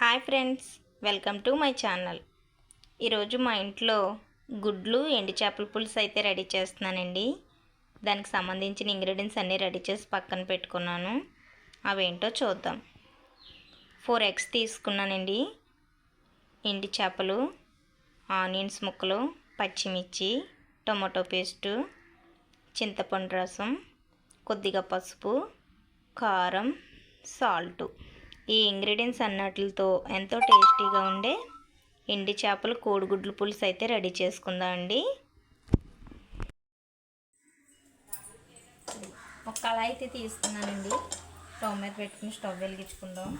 Hi friends welcome to my channel. ఈరోజు మా ఇంట్లో గుడ్లు ఎండి చేపల పులుసు అయితే రెడీ చేస్తున్నానండి. దానికి సంబంధించిన ఇంగ్రీడియంట్స్ అన్నీ రెడీ చేసి పక్కన పెట్టుకున్నాను. అవేంటో చూద్దాం. ఫోర్ ఎగ్స్ తీసుకున్నానండి. ఎండి చేపలు ఆనియన్స్ ముక్కలు పచ్చిమిర్చి టొమాటో పేస్టు చింతపండు రసం కొద్దిగా పసుపు కారం సాల్టు. ఈ ఇంగ్రీడియంట్స్ అన్నట్లతో ఎంతో టేస్టీగా ఉండే ఎండి చేపలు కోడిగుడ్లు పులుసు అయితే రెడీ చేసుకుందాం అండి. ఒక కళాయి అయితే తీసుకున్నానండి. స్టవ్ మీద పెట్టుకుని స్టవ్ వెలిగించుకుందాం.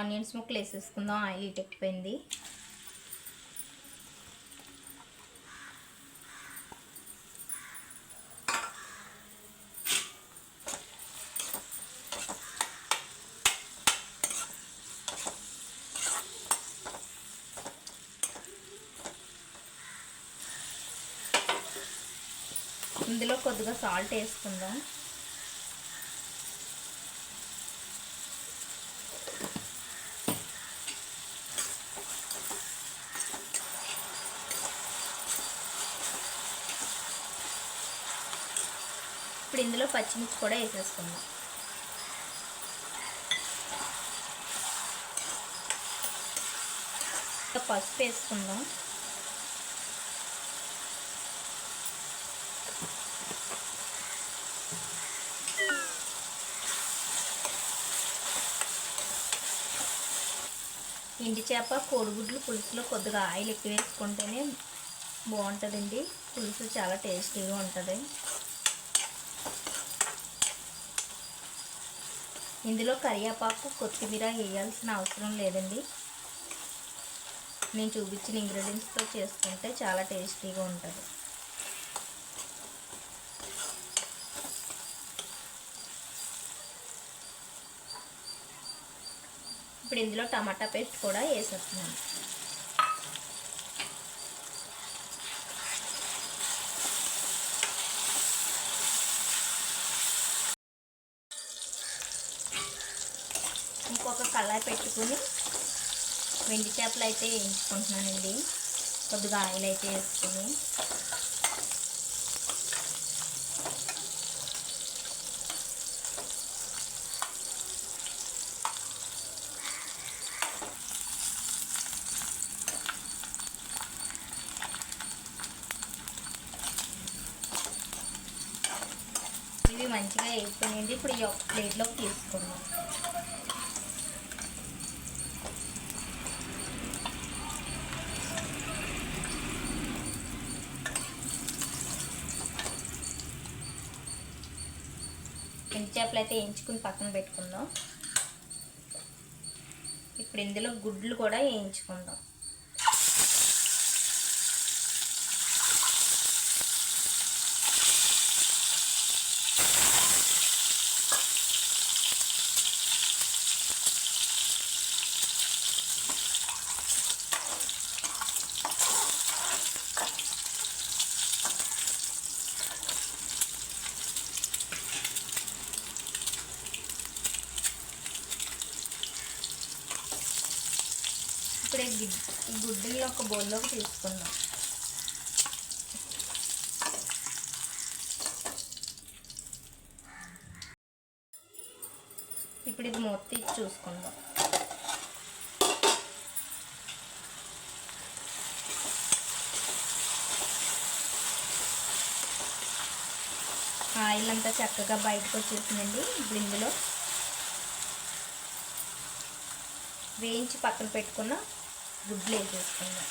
ఆనియన్స్ ముక్కలు వేసేసుకుందాం. ఆయిల్ ఇటెక్కిపోయింది ఇందులో కొద్దిగా సాల్ట్ వేసుకుందాం. ఇప్పుడు ఇందులో పచ్చిమిర్చి కూడా వేసేసుకుందాం. పసుపు వేసుకుందాం. ఎండి చేప కోడిగుడ్లు పులుసులో కొద్దిగా ఆయిల్ ఎక్కువ వేసుకుంటేనే బాగుంటుందండి. పులుసు చాలా టేస్టీగా ఉంటుంది. ఇందులో కరివేపాకు కొత్తిమీర వేయాల్సిన అవసరం లేదండి. నేను చూపించిన ఇంగ్రీడియంట్స్తో చేసుకుంటే చాలా టేస్టీగా ఉంటుంది. ఇప్పుడు ఇందులో టమాటా పేస్ట్ కూడా వేసేస్తున్నాను. కళాయి పెట్టుకుని వెండి చేపలు అయితే వేయించుకుంటున్నానండి. కొద్దిగా ఆయిల్ అయితే వేసుకుని. ఇవి మంచిగా వేసుకునేది ఇప్పుడు ఈ ఒక ప్లేట్లోకి తీసుకున్నాం ఎండు చేపలు అయితే వేయించుకుని పక్కన పెట్టుకుందాం. ఇప్పుడు ఇందులో గుడ్లు కూడా వేయించుకుందాం ఇప్పుడు ఈ నీళ్ళు ఒక బౌల్లోకి తీసుకుందాం ఇప్పుడు ఇది మూత తీసి చూసుకుందాం. ఆయిల్ అంతా చక్కగా బయటకు వచ్చేసిందండి ఇప్పుడు ఇందులో. వేయించి పక్కన పెట్టుకున్న గుడ్లు వేసేసుకుందాం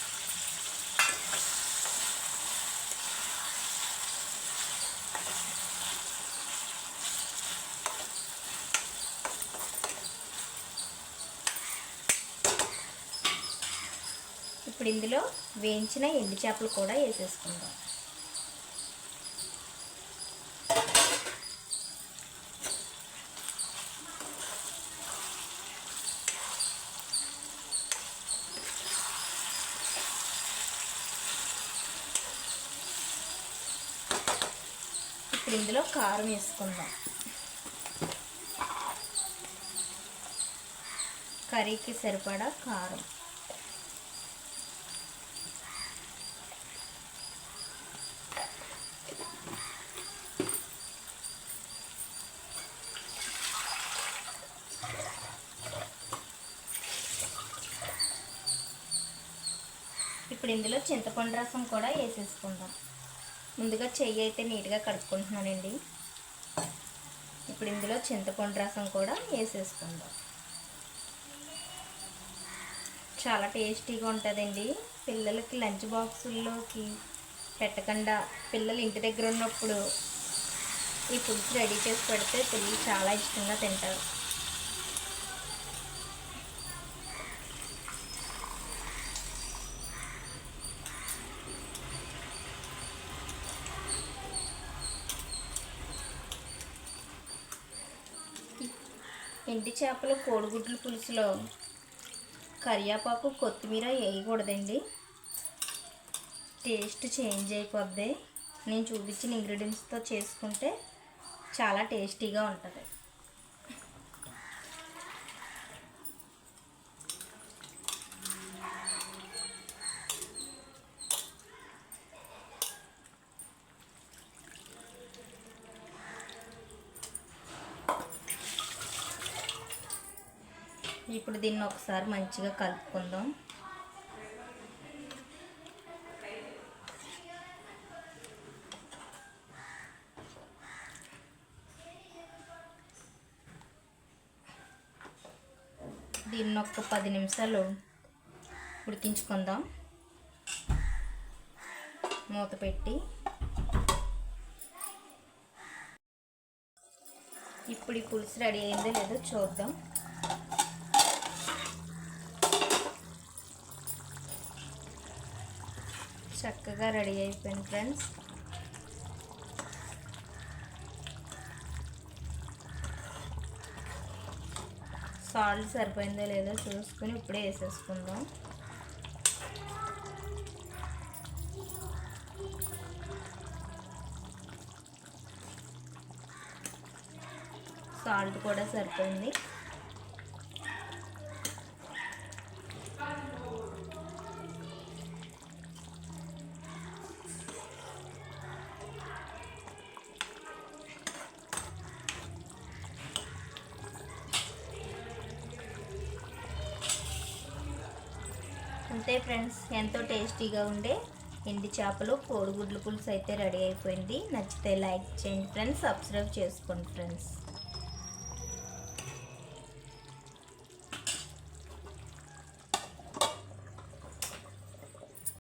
ఇప్పుడు ఇందులో వేయించిన ఎండు చేపలు కూడా వేసేసుకుందాం. ఇప్పుడు ఇందులో కారం వేసుకుందాం. కర్రీకి సరిపడా కారం. ఇప్పుడు ఇందులో చింతపండు రసం కూడా వేసేసుకుందాం. ముందుగా చెయ్యి అయితే నీట్గా కడుక్కుంటున్నానండి. ఇప్పుడు ఇందులో చింతపండు రసం కూడా వేసేసుకుందాం. చాలా టేస్టీగా ఉంటుందండి. పిల్లలకి లంచ్ బాక్సుల్లోకి పెట్టకుండా పిల్లలు ఇంటి దగ్గర ఉన్నప్పుడు ఈ ఫుడ్స్ రెడీ చేసి పెడితే పిల్లలు చాలా ఇష్టంగా తింటారు. ఎండి చేపలు కోడిగుడ్ల పులుసులో కరియాపాకు కొత్తిమీర వేయకూడదండి. టేస్ట్ చేంజ్ అయిపోద్ది. నేను చూపించిన ఇంగ్రీడియంట్స్తో చేసుకుంటే చాలా టేస్టీగా ఉంటుంది. ఇప్పుడు దీన్ని ఒకసారి మంచిగా కలుపుకుందాం. దీన్ని ఒక పది నిమిషాలు ఉడికించుకుందాం. మూత పెట్టి. ఇప్పుడు ఈ పులుసు రెడీ అయిందో లేదో చూద్దాం. చక్కగా రెడీ అయిపోయింది ఫ్రెండ్స్. సాల్ట్ సరిపోయిందో లేదో చూసుకుని ఇప్పుడే వేసేసుకుందాం. సాల్ట్ కూడా సరిపోయింది. అంతే ఫ్రెండ్స్. ఎంతో టేస్టీగా ఉండే ఎండి చేపలు కోడిగుడ్ల పులుసు అయితే రెడీ అయిపోయింది. నచ్చితే లైక్ చేయండి ఫ్రెండ్స్. సబ్స్క్రైబ్ చేసుకోండి ఫ్రెండ్స్.